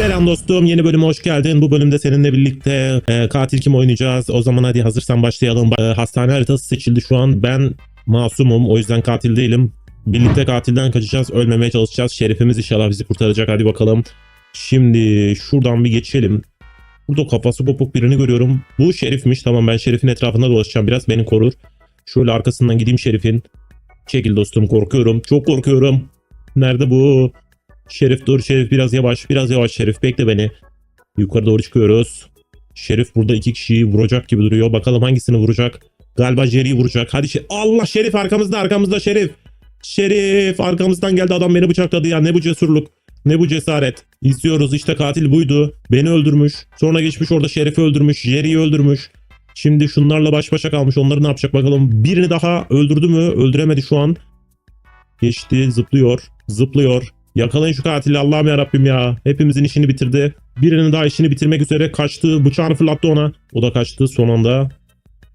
Selam dostum yeni bölüme hoş geldin. Bu bölümde seninle birlikte e, katil kim oynayacağız? O zaman hadi hazırsan başlayalım. E, hastane haritası seçildi şu an. Ben masumum o yüzden katil değilim. Birlikte katilden kaçacağız. Ölmemeye çalışacağız. Şerifimiz inşallah bizi kurtaracak. Hadi bakalım. Şimdi şuradan bir geçelim. Burada kafası kopuk birini görüyorum. Bu şerifmiş. Tamam ben şerifin etrafında dolaşacağım. Biraz beni korur. Şöyle arkasından gideyim şerifin. Çekil dostum korkuyorum. Çok korkuyorum. Nerede bu? Şerif dur Şerif biraz yavaş biraz yavaş Şerif bekle beni. Yukarı doğru çıkıyoruz. Şerif burada iki kişiyi vuracak gibi duruyor. Bakalım hangisini vuracak. Galiba Jerry'i vuracak. Hadi Şerif. Allah Şerif arkamızda arkamızda Şerif. Şerif arkamızdan geldi adam beni bıçakladı ya. Ne bu cesurluk. Ne bu cesaret. İzliyoruz işte katil buydu. Beni öldürmüş. Sonra geçmiş orada Şerif'i öldürmüş. Jerry'i öldürmüş. Şimdi şunlarla baş başa kalmış. Onları ne yapacak bakalım. Birini daha öldürdü mü? Öldüremedi şu an. Geçti zıplıyor. Zıplıyor. Yakalayın şu katili Allah'ım ya Rabbim ya. Hepimizin işini bitirdi. Birinin daha işini bitirmek üzere kaçtı. Bıçağını fırlattı ona. O da kaçtı son anda.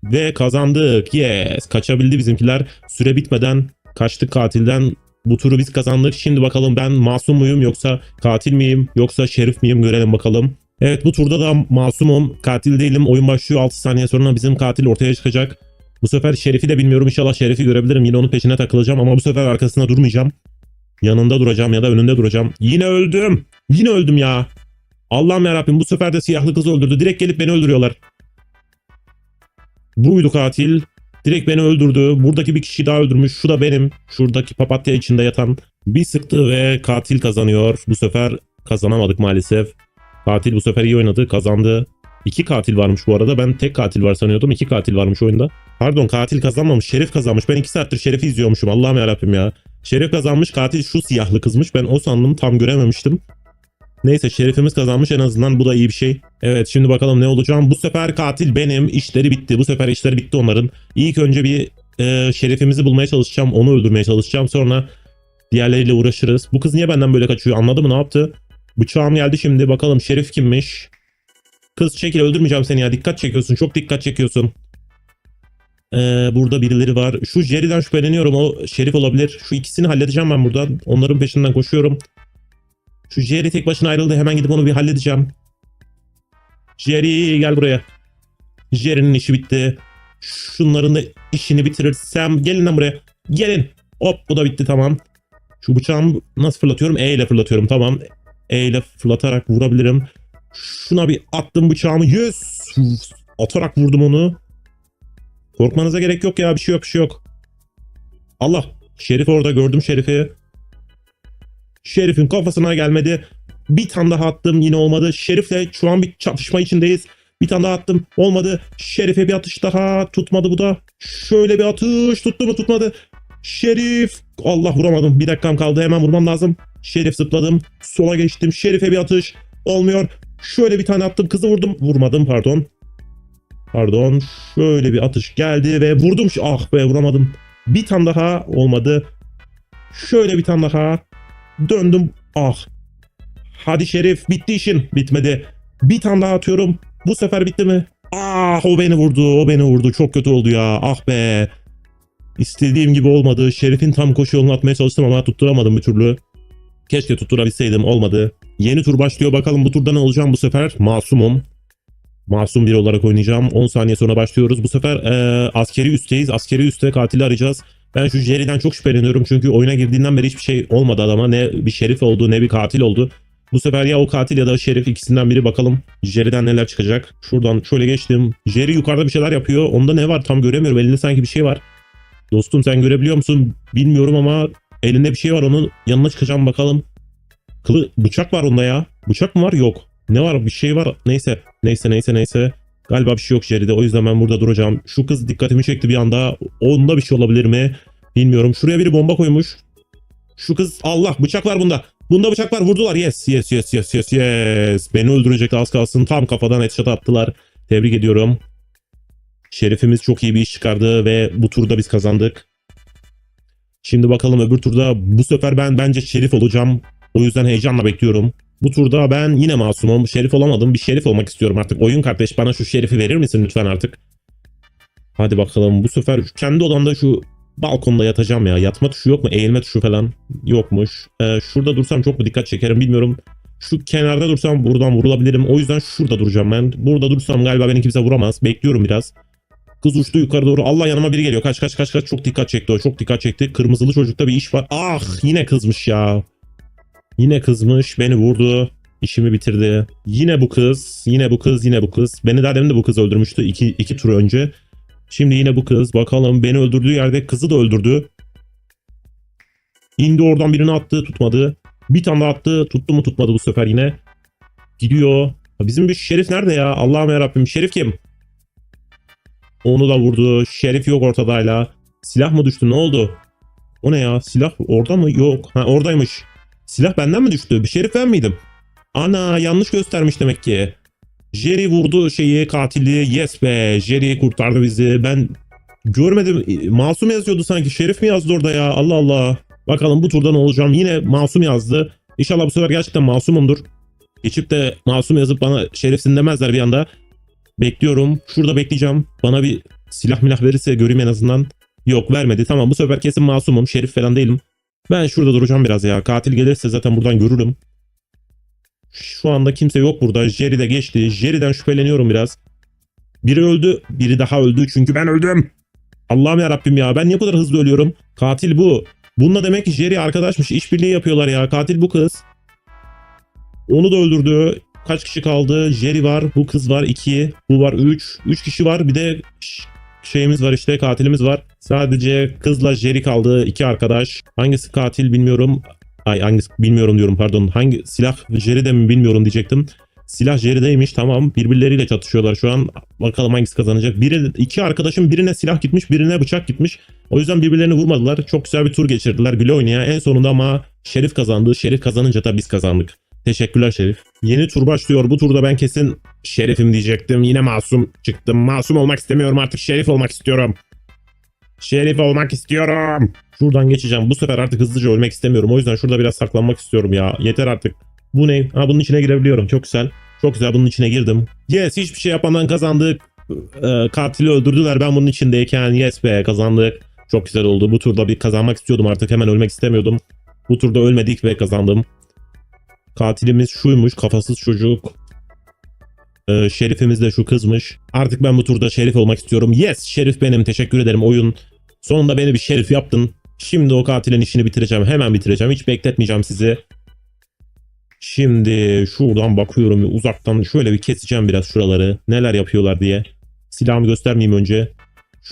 Ve kazandık. Yes. Kaçabildi bizimkiler. Süre bitmeden kaçtık katilden. Bu turu biz kazandık. Şimdi bakalım ben masum muyum yoksa katil miyim yoksa şerif miyim görelim bakalım. Evet bu turda da masumum. Katil değilim. Oyun başlıyor 6 saniye sonra bizim katil ortaya çıkacak. Bu sefer Şerif'i de bilmiyorum. İnşallah Şerif'i görebilirim. Yine onun peşine takılacağım ama bu sefer arkasında durmayacağım. Yanında duracağım ya da önünde duracağım. Yine öldüm. Yine öldüm ya. Allah'ım yarabbim bu sefer de siyahlı kız öldürdü. Direkt gelip beni öldürüyorlar. Buydu katil. Direkt beni öldürdü. Buradaki bir kişi daha öldürmüş. Şu da benim. Şuradaki papatya içinde yatan. Bir sıktı ve katil kazanıyor. Bu sefer kazanamadık maalesef. Katil bu sefer iyi oynadı. Kazandı. İki katil varmış bu arada. Ben tek katil var sanıyordum. İki katil varmış oyunda. Pardon katil kazanmamış. Şerif kazanmış. Ben iki saattir Şerif'i izliyormuşum. Allah'ım yarabbim ya. Şerif kazanmış. Katil şu siyahlı kızmış. Ben o sandım. Tam görememiştim. Neyse şerifimiz kazanmış en azından bu da iyi bir şey. Evet şimdi bakalım ne olacağım. Bu sefer katil benim. İşleri bitti. Bu sefer işleri bitti onların. İlk önce bir e, şerifimizi bulmaya çalışacağım. Onu öldürmeye çalışacağım. Sonra diğerleriyle uğraşırız. Bu kız niye benden böyle kaçıyor? Anladı mı ne yaptı? Bıçağım geldi şimdi. Bakalım şerif kimmiş? Kız çekil öldürmeyeceğim seni ya. Dikkat çekiyorsun. Çok dikkat çekiyorsun. Ee, burada birileri var. Şu Jerry'den şüpheleniyorum. O şerif olabilir. Şu ikisini halledeceğim ben buradan. Onların peşinden koşuyorum. Şu Jerry tek başına ayrıldı. Hemen gidip onu bir halledeceğim. Jerry gel buraya. Jerry'nin işi bitti. Şunların da işini bitirirsem. Gelin lan buraya. Gelin. Hop bu da bitti tamam. Şu bıçağımı nasıl fırlatıyorum? E ile fırlatıyorum tamam. E ile fırlatarak vurabilirim. Şuna bir attım bıçağımı. Yes. Atarak vurdum onu. Korkmanıza gerek yok ya bir şey yok bir şey yok. Allah Şerif orada gördüm Şerif'i. Şerif'in kafasına gelmedi. Bir tane daha attım yine olmadı. Şerif'le şu an bir çatışma içindeyiz. Bir tane daha attım olmadı. Şerif'e bir atış daha tutmadı bu da. Şöyle bir atış tuttu mu tutmadı. Şerif Allah vuramadım. Bir dakikam kaldı hemen vurmam lazım. Şerif zıpladım. Sola geçtim. Şerif'e bir atış. Olmuyor. Şöyle bir tane attım. Kızı vurdum. Vurmadım pardon. Pardon. Şöyle bir atış geldi ve vurdum. Ah be vuramadım. Bir tane daha olmadı. Şöyle bir tane daha. Döndüm. Ah. Hadi Şerif bitti işin. Bitmedi. Bir tane daha atıyorum. Bu sefer bitti mi? Ah o beni vurdu. O beni vurdu. Çok kötü oldu ya. Ah be. İstediğim gibi olmadı. Şerif'in tam koşu yolunu atmaya çalıştım ama tutturamadım bir türlü. Keşke tutturabilseydim. Olmadı. Yeni tur başlıyor. Bakalım bu turda ne olacağım bu sefer. Masumum. Masum biri olarak oynayacağım. 10 saniye sonra başlıyoruz. Bu sefer e, askeri üstteyiz. Askeri üstte katili arayacağız. Ben şu Jerry'den çok şüpheleniyorum. Çünkü oyuna girdiğinden beri hiçbir şey olmadı adama. Ne bir şerif oldu ne bir katil oldu. Bu sefer ya o katil ya da şerif ikisinden biri bakalım. Jerry'den neler çıkacak. Şuradan şöyle geçtim. Jerry yukarıda bir şeyler yapıyor. Onda ne var tam göremiyorum. Elinde sanki bir şey var. Dostum sen görebiliyor musun? Bilmiyorum ama elinde bir şey var. Onun yanına çıkacağım bakalım. Kılı bıçak var onda ya. Bıçak mı var? Yok. Ne var? Bir şey var. Neyse. Neyse neyse neyse. Galiba bir şey yok Jerry'de. O yüzden ben burada duracağım. Şu kız dikkatimi çekti bir anda. Onda bir şey olabilir mi? Bilmiyorum. Şuraya biri bomba koymuş. Şu kız Allah bıçak var bunda. Bunda bıçak var vurdular. Yes yes yes yes yes yes. Beni öldürecekti az kalsın. Tam kafadan headshot attılar. Tebrik ediyorum. Şerifimiz çok iyi bir iş çıkardı ve bu turda biz kazandık. Şimdi bakalım öbür turda bu sefer ben bence şerif olacağım. O yüzden heyecanla bekliyorum. Bu turda ben yine masumum. Şerif olamadım. Bir şerif olmak istiyorum artık. Oyun kardeş bana şu şerifi verir misin lütfen artık? Hadi bakalım bu sefer kendi odamda şu balkonda yatacağım ya. Yatma tuşu yok mu? Eğilme tuşu falan yokmuş. Ee, şurada dursam çok mu dikkat çekerim bilmiyorum. Şu kenarda dursam buradan vurulabilirim. O yüzden şurada duracağım ben. Burada dursam galiba beni kimse vuramaz. Bekliyorum biraz. Kız uçtu yukarı doğru. Allah yanıma biri geliyor. Kaç kaç kaç kaç. Çok dikkat çekti o. Çok dikkat çekti. Kırmızılı çocukta bir iş var. Ah yine kızmış ya. Yine kızmış. Beni vurdu. İşimi bitirdi. Yine bu kız. Yine bu kız. Yine bu kız. Beni daha demin de bu kız öldürmüştü. iki, iki tur önce. Şimdi yine bu kız. Bakalım beni öldürdüğü yerde kızı da öldürdü. İndi oradan birini attı. Tutmadı. Bir tane daha attı. Tuttu mu tutmadı bu sefer yine. Gidiyor. Bizim bir şerif nerede ya? Allah'ım yarabbim. Şerif kim? Onu da vurdu. Şerif yok ortada hala. Silah mı düştü? Ne oldu? O ne ya? Silah orada mı? Yok. Ha oradaymış. Silah benden mi düştü? Bir şerif ben miydim? Ana yanlış göstermiş demek ki. Jerry vurdu şeyi katili. Yes be. Jerry kurtardı bizi. Ben görmedim. Masum yazıyordu sanki. Şerif mi yazdı orada ya? Allah Allah. Bakalım bu turda ne olacağım. Yine masum yazdı. İnşallah bu sefer gerçekten masumumdur. Geçip de masum yazıp bana şerifsin demezler bir anda. Bekliyorum. Şurada bekleyeceğim. Bana bir silah milah verirse göreyim en azından. Yok vermedi. Tamam bu sefer kesin masumum. Şerif falan değilim. Ben şurada duracağım biraz ya. Katil gelirse zaten buradan görürüm. Şu anda kimse yok burada. Jerry de geçti. Jerry'den şüpheleniyorum biraz. Biri öldü. Biri daha öldü. Çünkü ben öldüm. Allah'ım ya Rabbim ya. Ben niye kadar hızlı ölüyorum? Katil bu. Bununla demek ki Jerry arkadaşmış. İşbirliği yapıyorlar ya. Katil bu kız. Onu da öldürdü. Kaç kişi kaldı? Jerry var. Bu kız var. 2. Bu var 3. 3 kişi var. Bir de şeyimiz var işte. Katilimiz var. Sadece kızla Jerry kaldı. iki arkadaş. Hangisi katil bilmiyorum. Ay hangisi bilmiyorum diyorum pardon. Hangi silah Jerry'de mi bilmiyorum diyecektim. Silah Jerry'deymiş tamam. Birbirleriyle çatışıyorlar şu an. Bakalım hangisi kazanacak. Biri, iki arkadaşım birine silah gitmiş birine bıçak gitmiş. O yüzden birbirlerini vurmadılar. Çok güzel bir tur geçirdiler güle oynaya. En sonunda ama Şerif kazandı. Şerif kazanınca da biz kazandık. Teşekkürler Şerif. Yeni tur başlıyor. Bu turda ben kesin Şerif'im diyecektim. Yine masum çıktım. Masum olmak istemiyorum artık. Şerif olmak istiyorum. Şerif olmak istiyorum. Şuradan geçeceğim. Bu sefer artık hızlıca ölmek istemiyorum. O yüzden şurada biraz saklanmak istiyorum ya. Yeter artık. Bu ne? Ha bunun içine girebiliyorum. Çok güzel. Çok güzel bunun içine girdim. Yes hiçbir şey yapmadan kazandık. Ee, katili öldürdüler ben bunun içindeyken. Yes be kazandık. Çok güzel oldu. Bu turda bir kazanmak istiyordum artık. Hemen ölmek istemiyordum. Bu turda ölmedik ve kazandım. Katilimiz şuymuş kafasız çocuk. Ee, şerifimiz de şu kızmış. Artık ben bu turda şerif olmak istiyorum. Yes şerif benim teşekkür ederim oyun. Sonunda beni bir şerif yaptın. Şimdi o katilin işini bitireceğim. Hemen bitireceğim. Hiç bekletmeyeceğim sizi. Şimdi şuradan bakıyorum uzaktan şöyle bir keseceğim biraz şuraları. Neler yapıyorlar diye. Silahımı göstermeyeyim önce.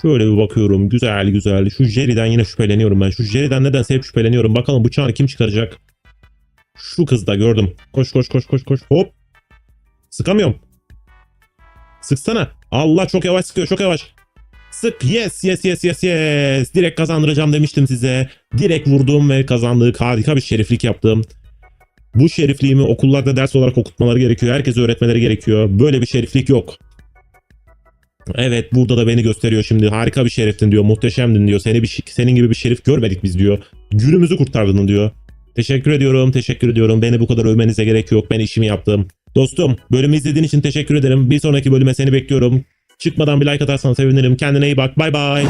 Şöyle bir bakıyorum. Güzel güzel. Şu Jerry'den yine şüpheleniyorum ben. Şu Jerry'den nedense hep şüpheleniyorum. Bakalım bıçağını kim çıkaracak? Şu kız da gördüm. Koş koş koş koş koş. Hop. Sıkamıyorum. Sıksana. Allah çok yavaş sıkıyor çok yavaş. Sık yes yes yes yes yes. Direkt kazandıracağım demiştim size. Direkt vurdum ve kazandık. Harika bir şeriflik yaptım. Bu şerifliğimi okullarda ders olarak okutmaları gerekiyor. Herkese öğretmeleri gerekiyor. Böyle bir şeriflik yok. Evet burada da beni gösteriyor şimdi. Harika bir şeriftin diyor. Muhteşemdin diyor. Seni bir senin gibi bir şerif görmedik biz diyor. Günümüzü kurtardın diyor. Teşekkür ediyorum. Teşekkür ediyorum. Beni bu kadar övmenize gerek yok. Ben işimi yaptım. Dostum bölümü izlediğin için teşekkür ederim. Bir sonraki bölüme seni bekliyorum. Çıkmadan bir like atarsan sevinirim. Kendine iyi bak. Bay bay.